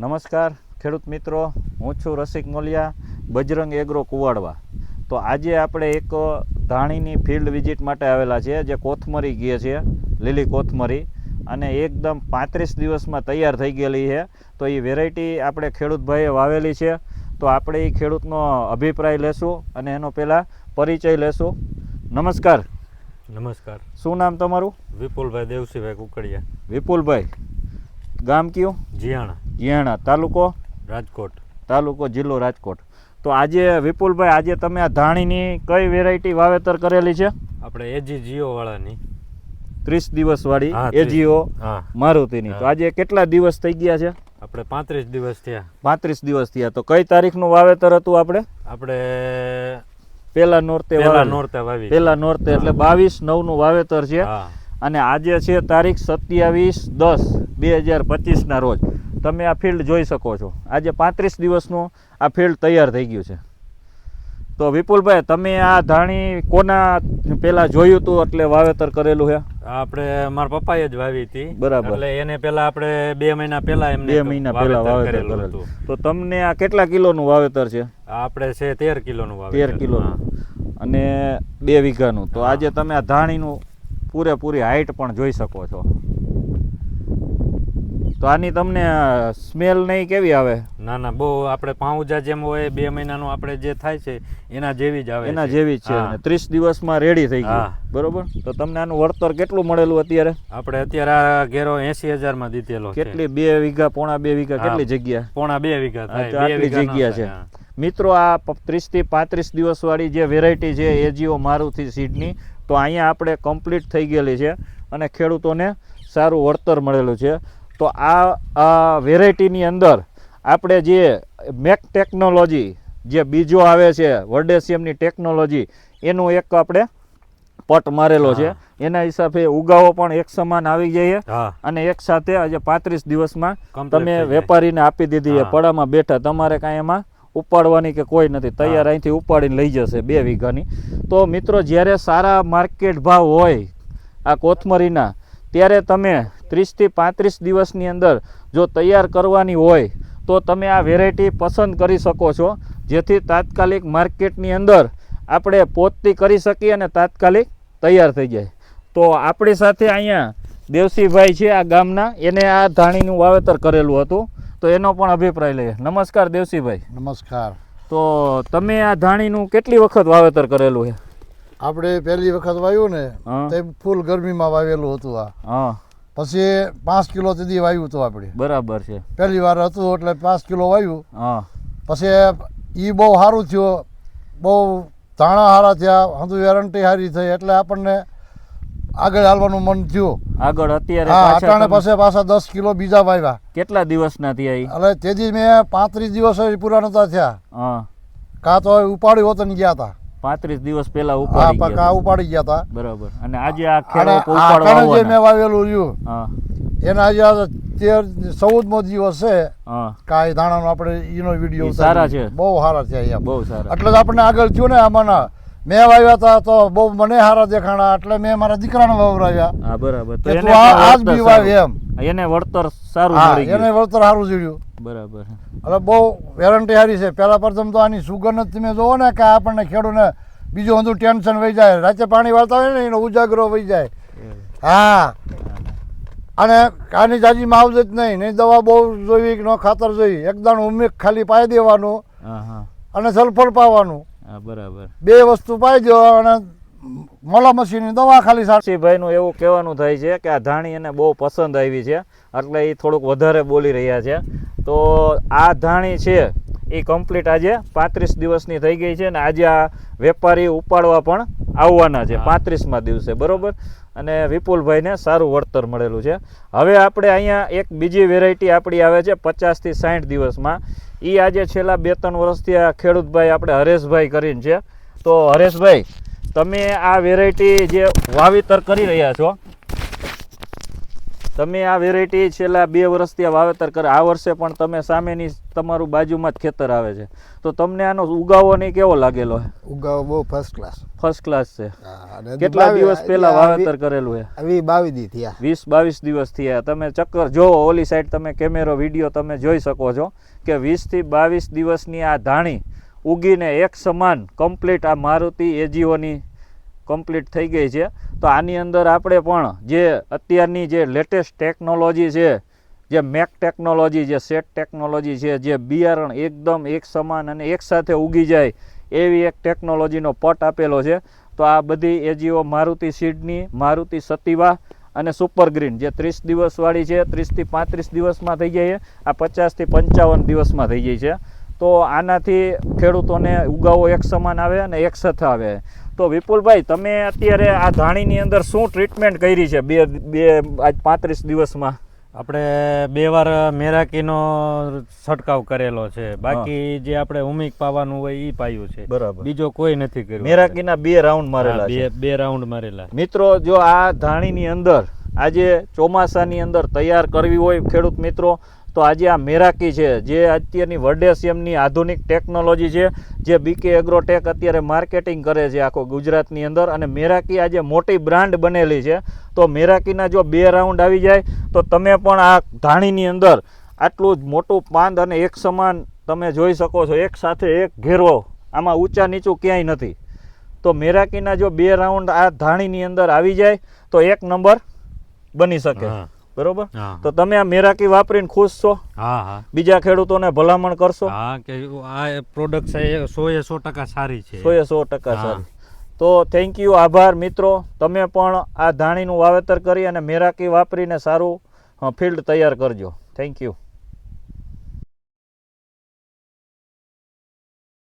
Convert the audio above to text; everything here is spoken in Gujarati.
નમસ્કાર ખેડૂત મિત્રો. હું છું રસિક મોલિયા બજરંગ એગ્રો કુવાડવા. તો આજે આપણે એક ધાણીની ફિલ્ડ વિઝિટ માટે આવેલા છે જે કોથમરી કહે છે લીલી કોથમરી. અને એકદમ પાંત્રીસ દિવસમાં તૈયાર થઈ ગયેલી છે. તો એ વેરાયટી આપણે ખેડૂતભાઈએ વાવેલી છે. તો આપણે એ ખેડૂતનો અભિપ્રાય લેશું અને એનો પહેલાં પરિચય લેશું. નમસ્કાર. નમસ્કાર. શું નામ તમારું? વિપુલભાઈ દેવસીભાઈ કુકડિયા. વિપુલભાઈ. ગામ કયું? જીયાણા. ગિયાણા તાલુકો? રાજકોટ. તાલુકો જિલ્લો રાજકોટ. તો આજે વિપુલભાઈ આજે તમે આ ધાણીની કઈ વેરાયટી વાવેતર કરેલી છે? આપણે એજી જીઓ વાળાની. ત્રીસ દિવસ વાળી એજીઓ મારુતિની. તો આજે કેટલા દિવસ થઈ ગયા છે? આપણે પાંત્રીસ દિવસ થયા. પાંત્રીસ દિવસ થયા. તો કઈ તારીખનું વાવેતર હતું આપણે? આપણે પેલા નોરતે પેલા નોરતે વાવી. પેલા નોરતે એટલે બાવીસ નવનું વાવેતર છે. અને આજે છે તારીખ સત્યાવીસ દસ બે હજાર પચીસના રોજ. તમે આ ફિલ્ડ જોઈ શકો છો. આજે પાંત્રીસ દિવસનું આ ફિલ્ડ તૈયાર થઈ ગયું છે. તો વિપુલભાઈ તમે આ ધાણી કોના પેલા જોયું હતું એટલે વાવેતર કરેલું છે? આપણે મારા પપ્પાએ જ વાવી હતી. બરાબર. એટલે એને પેલા આપણે બે મહિના પહેલા એમને બે મહિના પહેલા વાવેતર કરેલું કરેલું. તો તમને આ કેટલા કિલોનું વાવેતર છે? આપણે છે તેર કિલોનું વાવેતર. તેર કિલોનું. અને બે વીઘાનું. તો આજે તમે આ ધાણીનું પૂરેપૂરી હાઈટ પણ જોઈ શકો છો. તો આની તમને સ્મેલ નહીં કેવી આવે? ના ના બહુ આપણે પાઉજા જેમ હોય બે મહિનાનું આપણે જે થાય છે એના જેવી જ આવે એના જેવી જ છે અને ત્રીસ દિવસમાં રેડી થઈ ગયું. હા. બરોબર? તો તમને આનું વળતર કેટલું મળેલું અત્યારે? આપણે અત્યારે આ ઘેરો એસી હજારમાં દીધેલો કેટલી? બે વીઘા પોણા બે વીઘા કેટલી જગ્યા? પોણા બે વીઘા આટલી જગ્યા છે. મિત્રો આ ત્રીસથી પાંત્રીસ દિવસ વાળી જે વેરાયટી છે એજીઓ મારુતિ સીડની તો અહીંયા આપણે કમ્પ્લીટ થઈ ગયેલી છે અને ખેડૂતોને સારું વળતર મળેલું છે. તો આ આ વેરાયટીની અંદર આપણે જે મેક ટેકનોલોજી જે બીજો આવે છે વર્ડેશિયમની ટેકનોલોજી એનું એક આપણે પટ મારેલો છે. એના હિસાબે ઉગાવો પણ એક સમાન આવી જઈએ અને એક સાથે આજે પાંત્રીસ દિવસમાં તમે વેપારીને આપી દીધી છે પડામાં બેઠા. તમારે કાંઈ એમાં ઉપાડવાની કે કોઈ નથી. તૈયાર અહીંથી ઉપાડીને લઈ જશે બે વીઘાની. તો મિત્રો જ્યારે સારા માર્કેટ ભાવ હોય આ કોથમરીના ત્યારે તમે ત્રીસથી પાંત્રીસ દિવસની અંદર જો તૈયાર કરવાની હોય તો તમે આ વેરાયટી પસંદ કરી શકો છો. જેથી તાત્કાલિક માર્કેટની અંદર આપણે પોતતી કરી શકીએ અને તાત્કાલિક તૈયાર થઈ જાય. તો આપણી સાથે અહીંયા દેવસીભાઈ છે આ ગામના. એને આ ધાણીનું વાવેતર કરેલું હતું. તો એનો પણ અભિપ્રાય લઈએ. નમસ્કાર દેવસીભાઈ. નમસ્કાર. તો તમે આ ધાણીનું કેટલી વખત વાવેતર કરેલું છે? આપણે પહેલી વખત વાવ્યું ને. તે ફૂલ ગરમીમાં વાવેલું હતું આ. પછી પાંચ કિલો સુધી વાવ્યું હતું આપણે. બરાબર છે. પહેલી વાર હતું એટલે પાંચ કિલો વાવ્યું પછી એ બહુ સારું થયું. બહુ ધાણા સારા થયા હજુ વેરંટી સારી થઈ એટલે આપણને આગળ હાલવાનું મન થયું. આગળ અત્યારે અટાણે પાસે પાછા દસ કિલો બીજા વાવ્યા. કેટલા દિવસના થયા? એટલે તેથી મેં પાંત્રીસ દિવસ પૂરા નતા થયા. કાં તો ઉપાડી હોત ને ગયા હતા પાંત્રીસ દિવસ પહેલા ઉપાડી ગયા ઉપાડી ગયા હતા. બરાબર. અને આજે આ ખેડો ઉપાડવા જે મેં વાવેલું રહ્યું. હા. એના આજે તેર ચૌદમો દિવસ છે. કાંઈ દાણાનો આપણે એનો વીડિયો સારા છે. બહુ સારા છે અહીંયા. બહુ સારા. એટલે આપણને આગળ થયું ને આમાંના. મેં વાવ્યા હતા તો બહુ મને સારા દેખાણા એટલે મેં મારા દીકરાને વાવરાવ્યા હા બરાબર. તો એને આજ બી વાવ. એમ. એને વળતર સારું એને વળતર સારું જીડ્યું બરાબર એટલે બહુ વેરંટી સારી છે. પહેલા પ્રથમ તો આની સુગંધ જ તમે જોવો ને કે આપણને ખેડૂને બીજું બધું ટેન્શન વહી જાય. રાતે પાણી વાળતા હોય ને એનો ઉજાગરો વહી જાય. હા. અને આની જાજી માવજત જ નહીં. નહીં દવા બહુ જોઈ કે ન ખાતર જોઈ એકદમ ઉમેક ખાલી પાઈ દેવાનું અને સલ્ફર પાવાનું. બરાબર. બે વસ્તુ પાઈ દો અને મોલા દવા ખાલી સાચી ભાઈનું એવું કહેવાનું થાય છે કે આ ધાણી એને બહુ પસંદ આવી છે એટલે એ થોડુંક વધારે બોલી રહ્યા છે. તો આ ધાણી છે એ કમ્પ્લીટ આજે પાંત્રીસ દિવસની થઈ ગઈ છે અને આજે આ વેપારી ઉપાડવા પણ આવવાના છે. પાંત્રીસમાં દિવસે બરોબર? અને વિપુલભાઈને સારું વળતર મળેલું છે. હવે આપણે અહીંયા એક બીજી વેરાયટી આપણી આવે છે પચાસથી સાઠ દિવસમાં. એ આજે છેલ્લા બે ત્રણ વર્ષથી આ ખેડૂતભાઈ આપણે હરેશભાઈ કરીને છે. તો હરેશભાઈ તમે આ વેરાયટી જે વાવેતર કરી રહ્યા છો તમે આ વેરાયટી છેલ્લા બે વર્ષથી વાવેતર કરે આ વર્ષે પણ તમે સામેની તમારું બાજુમાં જ ખેતર આવે છે. તો તમને આનો ઉગાવો નહીં કેવો લાગેલો છે? ઉગાવો બહુ ફર્સ્ટ ક્લાસ ફર્સ્ટ ક્લાસ છે. કેટલા દિવસ પહેલા વાવેતર કરેલું છે? આવી બાવીસ દી થયા. વીસ બાવીસ દિવસ થયા. તમે ચક્કર જો ઓલી સાઈડ તમે કેમેરો વીડિયો તમે જોઈ શકો છો કે વીસથી બાવીસ દિવસની આ ધાણી ઉગીને એક સમાન કમ્પ્લીટ આ મારુતિ એજીઓની કમ્પ્લીટ થઈ ગઈ છે. તો આની અંદર આપણે પણ જે અત્યારની જે લેટેસ્ટ ટેકનોલોજી છે, જે મેક ટેકનોલોજી જે સેટ ટેકનોલોજી છે, જે બિયારણ એકદમ એક સમાન અને એકસાથે ઉગી જાય એવી એક ટેકનોલોજીનો પટ આપેલો છે. તો આ બધી એજીઓ મારુતિ સીડની, મારુતિ સતીવા અને સુપર ગ્રીન જે ત્રીસ દિવસવાળી છે, ત્રીસથી પાંત્રીસ દિવસમાં થઈ જાય છે. આ પચાસથી પંચાવન દિવસમાં થઈ જાય છે. તો આનાથી ખેડૂતોને ઉગાવો એક સમાન આવે અને એક સાથે આવે. તો વિપુલભાઈ તમે અત્યારે આ ધાણીની અંદર શું ટ્રીટમેન્ટ કરી છે બે બે આજ પાંત્રીસ દિવસમાં? આપણે બે વાર મેરાકીનો છંટકાવ કરેલો છે. બાકી જે આપણે ઉમિક પાવાનું હોય એ પાયું છે. બરાબર. બીજો કોઈ નથી કર્યું. મેરાકીના બે રાઉન્ડ મારેલા બે બે રાઉન્ડ મારેલા. મિત્રો જો આ ધાણીની અંદર આજે ચોમાસાની અંદર તૈયાર કરવી હોય ખેડૂત મિત્રો તો આજે આ મેરાકી છે, જે અત્યારની વર્ડેસિયમની આધુનિક ટેકનોલોજી છે, જે બીકે એગ્રોટેક અત્યારે માર્કેટિંગ કરે છે આખો ગુજરાતની અંદર અને મેરાકી આજે મોટી બ્રાન્ડ બનેલી છે. તો મેરાકીના જો બે રાઉન્ડ આવી જાય, તો તમે પણ આ ધાણીની અંદર આટલું જ મોટું પાંદ અને એક સમાન તમે જોઈ શકો છો, એક સાથે એક ઘેરવો, આમાં ઊંચા નીચું ક્યાંય નથી. તો મેરાકીના જો બે રાઉન્ડ આ ધાણીની અંદર આવી જાય, તો એક નંબર બની શકે. બરોબર? તો તમે આ મેરાકી વાપરીને ખુશ છો? હા હા. બીજા ખેડૂતોને ભલામણ કરશો? હા કે આ પ્રોડક્ટ છે સો એ સો ટકા સારી છે. સો એ સો ટકા સારી. તો થેન્ક યુ આભાર મિત્રો. તમે પણ આ ધાણીનું વાવેતર કરી અને મેરાકી વાપરીને સારું ફિલ્ડ તૈયાર કરજો. Thank you